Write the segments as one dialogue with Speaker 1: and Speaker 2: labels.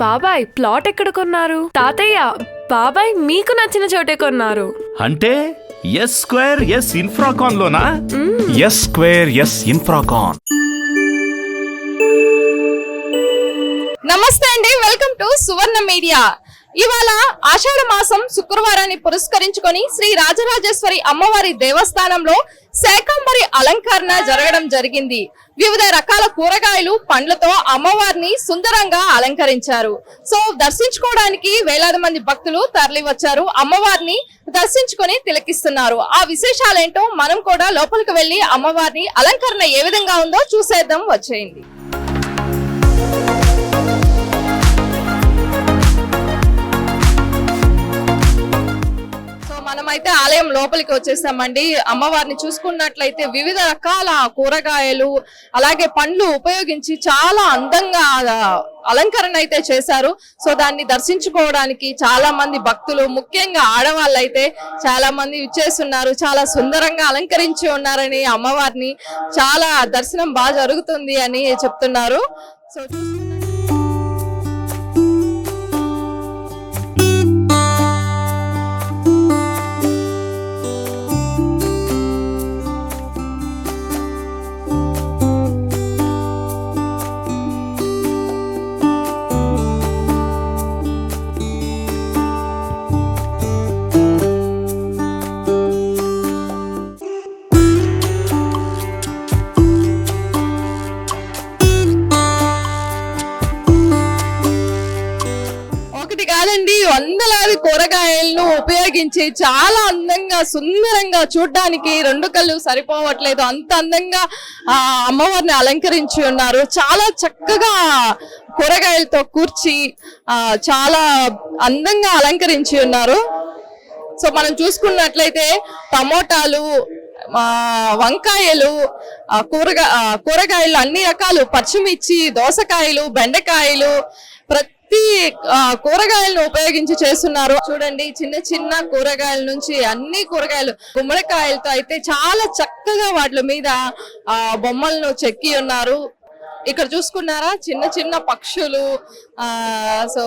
Speaker 1: బాబాయ్ ప్లాట్ ఎక్కడ కొన్నారు? తాతయ్య బాబాయ్ మీకు నచ్చిన చోటే కొన్నారు.
Speaker 2: అంటే ఎస్ స్క్వేర్ ఎస్ ఇన్ఫ్రాకాన్ లోనా? ఎస్ స్క్వేర్ ఎస్ ఇన్ఫ్రాకాన్
Speaker 3: నమస్తే అండి వెల్కమ్ టు సువర్ణ మీడియా ఇవాళ ఆషాఢ మాసం శుక్రవారాన్ని పురస్కరించుకొని శ్రీ రాజరాజేశ్వరి అమ్మవారి దేవస్థానంలో శాకంబరి అలంకరణ జరగడం జరిగింది. వివిధ రకాల కూరగాయలు పండ్లతో అమ్మవారిని సుందరంగా అలంకరించారు. సో దర్శించుకోవడానికి వేలాది మంది భక్తులు తరలి వచ్చారు అమ్మవారిని దర్శించుకొని తిలకిస్తున్నారు. ఆ విశేషాలేంటో మనం కూడా లోపలికి వెళ్ళి అమ్మవారిని అలంకరణ ఏ విధంగా ఉందో చూసేద్దాం. వచ్చేయండి. మనమైతే ఆలయం లోపలికి వచ్చేసామండి. అమ్మవారిని చూసుకున్నట్లయితే వివిధ రకాల కూరగాయలు అలాగే పండ్లు ఉపయోగించి చాలా అందంగా అలంకరణ అయితే చేశారు. సో దాన్ని దర్శించుకోవడానికి చాలా మంది భక్తులు ముఖ్యంగా ఆడవాళ్ళు అయితే చాలా మంది ఇచ్చేస్తున్నారు చాలా సుందరంగా అలంకరించి ఉన్నారని అమ్మవారిని. చాలా దర్శనం బాగా జరుగుతుంది అని చెప్తున్నారు. సో ఒకటి కాదండి వందలాది కూరగాయలను ఉపయోగించి చాలా అందంగా సుందరంగా చూడడానికి రెండు కళ్ళు సరిపోవట్లేదు. అంత అందంగా ఆ అమ్మవారిని అలంకరించి ఉన్నారు. చాలా చక్కగా కూరగాయలతో కూర్చి ఆ చాలా అందంగా అలంకరించి ఉన్నారు. సో మనం చూసుకున్నట్లయితే టమోటాలు వంకాయలు కూరగా కూరగాయలు అన్ని రకాలు పచ్చిమిర్చి దోసకాయలు బెండకాయలు ప్రతి ప్రతి కూరగాయలను ఉపయోగించి చేస్తున్నారు. చూడండి చిన్న చిన్న కూరగాయల నుంచి అన్ని కూరగాయలు గుమ్మడికాయలతో అయితే చాలా చక్కగా వాటి మీద ఆ బొమ్మలను చెక్కి ఉన్నారు. ఇక్కడ చూసుకున్నారా? చిన్న చిన్న పక్షులు ఆ సో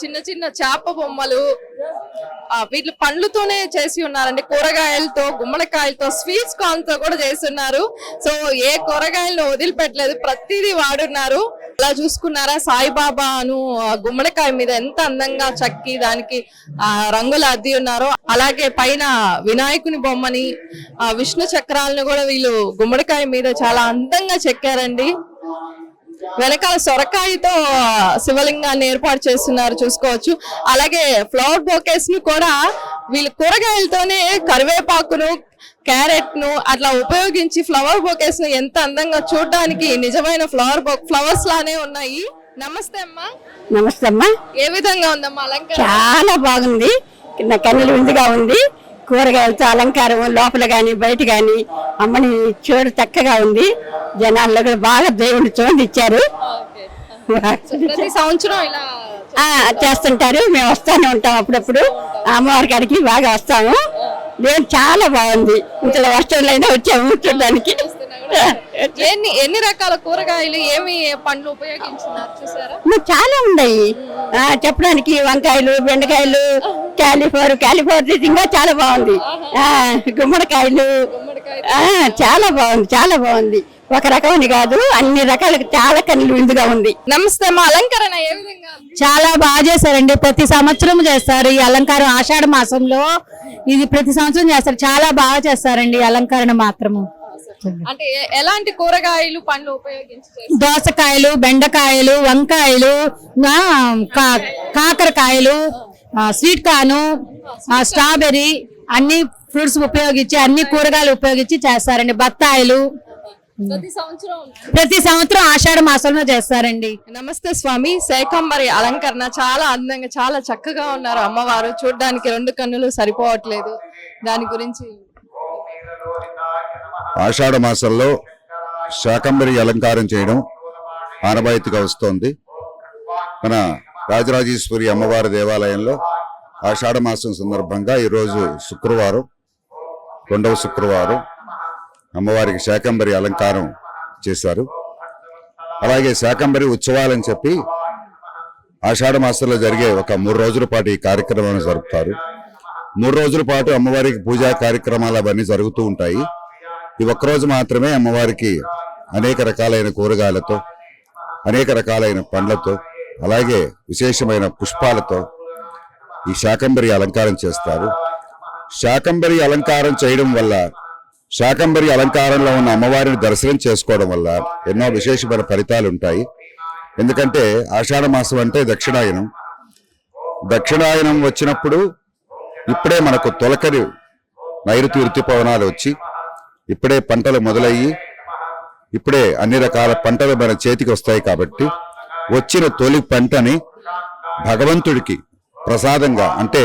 Speaker 3: చిన్న చిన్న చేప బొమ్మలు ఆ, వీళ్ళు పండ్లతోనే చేసి ఉన్నారండి. కూరగాయలతో గుమ్మడికాయలతో స్వీట్స్ కార్న్తో కూడా చేస్తున్నారు. సో ఏ కూరగాయలను వదిలిపెట్టలేదు ప్రతిదీ వాడున్నారు. అలా చూసుకున్నారా? సాయిబాబాను ఆ, గుమ్మడికాయ మీద ఎంత అందంగా చక్కి దానికి ఆ రంగులు అద్ది ఉన్నారో అలాగే పైన వినాయకుని బొమ్మని ఆ విష్ణు చక్రాలను కూడా వీళ్ళు గుమ్మడికాయ మీద చాలా అందంగా చెక్కారండి. వెనకాల సొరకాయతో శివలింగాన్ని ఏర్పాటు చేస్తున్నారు చూసుకోవచ్చు. అలాగే ఫ్లవర్ బొకేస్ను కూడా వీళ్ళు కూరగాయలతోనే కరివేపాకును క్యారెట్ను అట్లా ఉపయోగించి ఫ్లవర్ బొకేస్ను ఎంత అందంగా చూడడానికి నిజమైన ఫ్లవర్ ఫ్లవర్స్ లానే ఉన్నాయి. నమస్తే అమ్మా.
Speaker 4: నమస్తే అమ్మా.
Speaker 3: ఏ విధంగా ఉందమ్మా అలంకరణ
Speaker 4: చాలా బాగుంది. కింద కన్నుల విందుగా ఉంది. కూరగాయలతో అలంకారం లోపల గాని బయట గాని అమ్మని చూడ చక్కగా ఉంది. జనాల్లో కూడా బాగా దేవుని చూడండి ఇచ్చారు.
Speaker 3: ప్రతి సంవత్సరం ఇలా
Speaker 4: చేస్తుంటారు. మేము వస్తానే ఉంటాం అప్పుడప్పుడు. అమ్మవారి కాడికి బాగా వస్తాము. దేవుడు చాలా బాగుంది. ఇంట్లో వస్తువులైనా వచ్చాము చూడడానికి.
Speaker 3: ఎన్ని ఎన్ని రకాల కూరగాయలు ఏమి పండ్లు ఉపయోగించున్నారు చూసారా?
Speaker 4: ఇంకా చాలా ఉన్నాయి. ఆ, చెప్పడానికి వంకాయలు బెండకాయలు క్యాలీఫ్లవర్ క్యాలీఫ్లవర్ ఇంకా చాలా బాగుంది. గుమ్మడికాయలు. ఆ, చాలా బాగుంది చాలా బాగుంది. ఒక రకమని కాదు అన్ని రకాల చాలా కన్నులు విందుగా ఉంది.
Speaker 3: నమస్తే అమ్మా అలంకరణ ఏ విధంగా?
Speaker 5: చాలా బాగా చేశారండి. ప్రతి సంవత్సరం చేస్తారు ఈ అలంకారం ఆషాఢ మాసంలో. ఇది ప్రతి సంవత్సరం చేస్తారు. చాలా బాగా చేస్తారండి ఈ అలంకరణ మాత్రము.
Speaker 3: అంటే ఎలాంటి కూరగాయలు పండ్లు ఉపయోగించి?
Speaker 5: దోసకాయలు బెండకాయలు వంకాయలు కాకరకాయలు స్వీట్ కార్న్ స్ట్రాబెర్రీ అన్ని ఫ్రూట్స్ ఉపయోగించి అన్ని కూరగాయలు ఉపయోగించి చేస్తారండి. బత్తాయిలు
Speaker 3: ప్రతి సంవత్సరం.
Speaker 5: ప్రతి సంవత్సరం ఆషాఢ మాసంలో చేస్తారండి.
Speaker 3: నమస్తే స్వామి శేఖంబరి అలంకరణ చాలా అందంగా చాలా చక్కగా ఉన్నారు అమ్మవారు. చూడడానికి రెండు కన్నులు సరిపోవట్లేదు. దాని గురించి
Speaker 6: ఆషాఢ మాసంలో శాకంబరి అలంకారం చేయడం ఆనవాయితీగా వస్తోంది. మన రాజరాజేశ్వరి అమ్మవారి దేవాలయంలో ఆషాఢ మాసం సందర్భంగా ఈరోజు శుక్రవారం రెండవ శుక్రవారం అమ్మవారికి శాకంబరి అలంకారం చేశారు. అలాగే శాకంబరి ఉత్సవాలని చెప్పి ఆషాఢ మాసంలో జరిగే ఒక మూడు రోజుల పాటు ఈ కార్యక్రమాన్ని జరుపుతారు. మూడు రోజుల పాటు అమ్మవారికి పూజా కార్యక్రమాలు అవన్నీ జరుగుతూ ఉంటాయి. ఈ ఒక్కరోజు మాత్రమే అమ్మవారికి అనేక రకాలైన కూరగాయలతో అనేక రకాలైన పండ్లతో అలాగే విశేషమైన పుష్పాలతో ఈ శాకంబరి అలంకారం చేస్తారు. శాకంబరి అలంకారం చేయడం వల్ల శాకంబరి అలంకారంలో ఉన్న అమ్మవారిని దర్శనం చేసుకోవడం వల్ల ఎన్నో విశేషమైన ఫలితాలు ఉంటాయి. ఎందుకంటే ఆషాఢ మాసం అంటే దక్షిణాయనం. దక్షిణాయనం వచ్చినప్పుడు ఇప్పుడే మనకు తొలకరి నైరుతి ఋతుపవనాలు వచ్చి ఇప్పుడే పంటలు మొదలయ్యి ఇప్పుడే అన్ని రకాల పంటలు మన చేతికి వస్తాయి కాబట్టి వచ్చిన తొలి పంటని భగవంతుడికి ప్రసాదంగా అంటే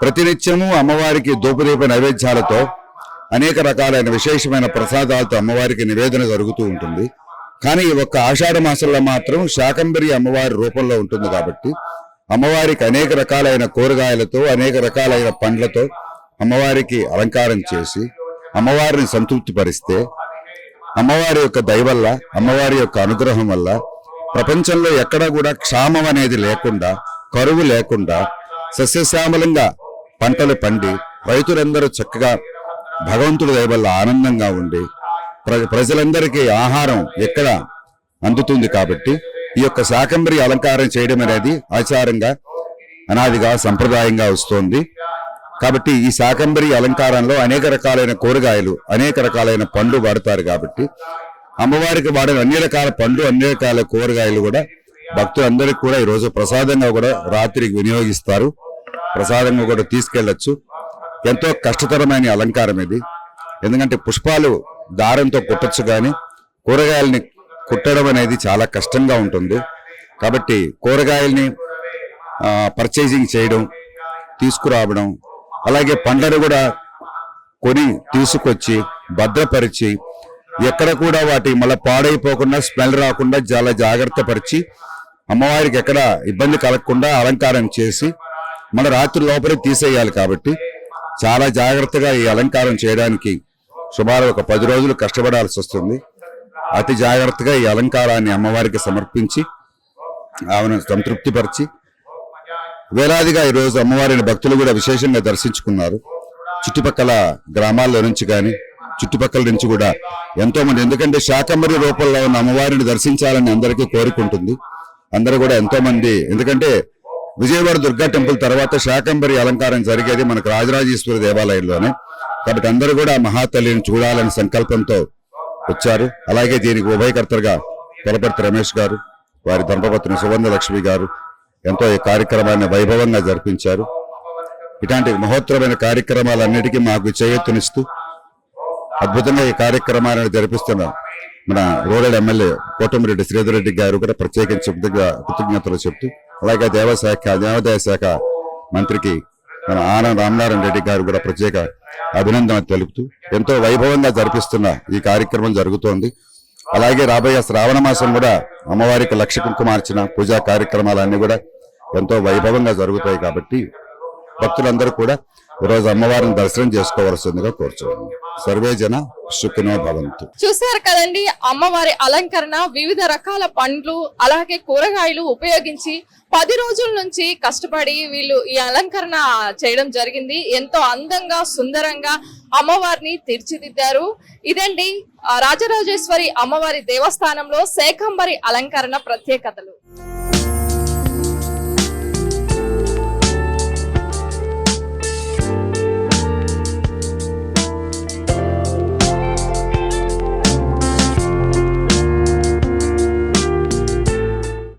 Speaker 6: ప్రతినిత్యము అమ్మవారికి ధూపదీప నైవేద్యాలతో అనేక రకాలైన విశేషమైన ప్రసాదాలతో అమ్మవారికి నివేదన జరుగుతూ ఉంటుంది. కానీ ఈ ఒక్క ఆషాఢ మాసంలో మాత్రం శాకంబరి అమ్మవారి రూపంలో ఉంటుంది కాబట్టి అమ్మవారికి అనేక రకాలైన కూరగాయలతో అనేక రకాలైన పండ్లతో అమ్మవారికి అలంకారం చేసి అమ్మవారిని సంతృప్తిపరిస్తే అమ్మవారి యొక్క దయ వల్ల అమ్మవారి యొక్క అనుగ్రహం వల్ల ప్రపంచంలో ఎక్కడా కూడా క్షామం అనేది లేకుండా కరువు లేకుండా సస్యశ్యామలంగా పంటలు పండి రైతులందరూ చక్కగా భగవంతుడి దయవల్ల ఆనందంగా ఉండి ప్రజలందరికీ ఆహారం ఎక్కడ అందుతుంది కాబట్టి ఈ యొక్క శాకంబరి అలంకారం చేయడం అనేది ఆచారంగా అనాదిగా సంప్రదాయంగా వస్తోంది. కాబట్టి ఈ శాకంబరి అలంకారంలో అనేక రకాలైన కూరగాయలు అనేక రకాలైన పండ్లు వాడతారు కాబట్టి అమ్మవారికి వాడిన అన్ని రకాల పండ్లు అన్ని రకాల కూరగాయలు కూడా భక్తులందరికీ కూడా ఈరోజు ప్రసాదంగా కూడా రాత్రికి వినియోగిస్తారు. ప్రసాదంగా కూడా తీసుకెళ్ళొచ్చు ఎంతో కష్టతరమైన అలంకారం ఇది. ఎందుకంటే పుష్పాలు దారంతో కుట్టచ్చు కానీ కూరగాయల్ని కుట్టడం అనేది చాలా కష్టంగా ఉంటుంది. కాబట్టి కూరగాయల్ని పర్చేసింగ్ చేయడం తీసుకురావడం అలాగే పండ్లను కూడా కొని తీసుకొచ్చి భద్రపరిచి ఎక్కడ కూడా వాటి మళ్ళీ పాడైపోకుండా స్మెల్ రాకుండా చాలా జాగ్రత్త పరిచి అమ్మవారికి ఎక్కడ ఇబ్బంది కలగకుండా అలంకారం చేసి మన రాత్రి లోపలే తీసేయాలి కాబట్టి చాలా జాగ్రత్తగా ఈ అలంకారం చేయడానికి సుమారు ఒక పది రోజులు కష్టపడాల్సి వస్తుంది. అతి జాగ్రత్తగా ఈ అలంకారాన్ని అమ్మవారికి సమర్పించి ఆమెను సంతృప్తిపరిచి వేలాదిగా ఈరోజు అమ్మవారిని భక్తులు కూడా విశేషంగా దర్శించుకున్నారు. చుట్టుపక్కల గ్రామాల్లో నుంచి కానీ చుట్టుపక్కల నుంచి కూడా ఎంతో మంది ఎందుకంటే శాకంబరి రూపంలో ఉన్న అమ్మవారిని దర్శించాలని అందరికీ కోరుకుంటుంది. అందరూ కూడా ఎంతో మంది ఎందుకంటే విజయవాడ దుర్గా టెంపుల్ తర్వాత శాకంబరి అలంకారం జరిగేది మనకు రాజరాజేశ్వరి దేవాలయంలోనే. కాబట్టి అందరూ కూడా మహాతల్లిని చూడాలని సంకల్పంతో వచ్చారు. అలాగే దీనికి ఉభయకర్తలుగా తొలపర్తి రమేష్ గారు వారి దంపపత్ని సువర్ణ లక్ష్మి గారు ఎంతో ఈ కార్యక్రమాన్ని వైభవంగా జరిపించారు. ఇలాంటి మహోత్తరమైన కార్యక్రమాలన్నిటికీ మాకు చేయెత్తునిస్తూ అద్భుతంగా ఈ కార్యక్రమాలను జరిపిస్తున్న మన రూరల్ ఎమ్మెల్యే కోటమిరెడ్డి శ్రీధర్ రెడ్డి గారు కూడా ప్రత్యేకించి కృతజ్ఞతలు చెప్తూ అలాగే దేవశాఖ దేవాదాయ శాఖ మంత్రికి మన ఆనం రామనారాయణ రెడ్డి గారు కూడా ప్రత్యేక అభినందన తెలుపుతూ ఎంతో వైభవంగా జరిపిస్తున్న ఈ కార్యక్రమం జరుగుతోంది. అలాగే రాబోయే శ్రావణ మాసం కూడా అమ్మవారికి లక్ష కుంకుమార్చిన పూజా కార్యక్రమాలన్నీ కూడా ఎంతో వైభవంగా జరుగుతాయి కాబట్టి భక్తులందరూ కూడా ఈరోజు అమ్మవారిని దర్శనం చేసుకోవాల్సిందిగా కోరుచున్నాను. సర్వేజన సుఖినో భవంతు.
Speaker 3: చూసారు కదండి అమ్మవారి అలంకరణ వివిధ రకాల పండ్లు అలాగే కూరగాయలు ఉపయోగించి పది రోజుల నుంచి కష్టపడి వీళ్ళు ఈ అలంకరణ చేయడం జరిగింది. ఎంతో అందంగా సుందరంగా అమ్మవారిని తీర్చిదిద్దారు. ఇదండి రాజరాజేశ్వరి అమ్మవారి దేవస్థానంలో శేఖంబరి అలంకరణ ప్రత్యేకతలు.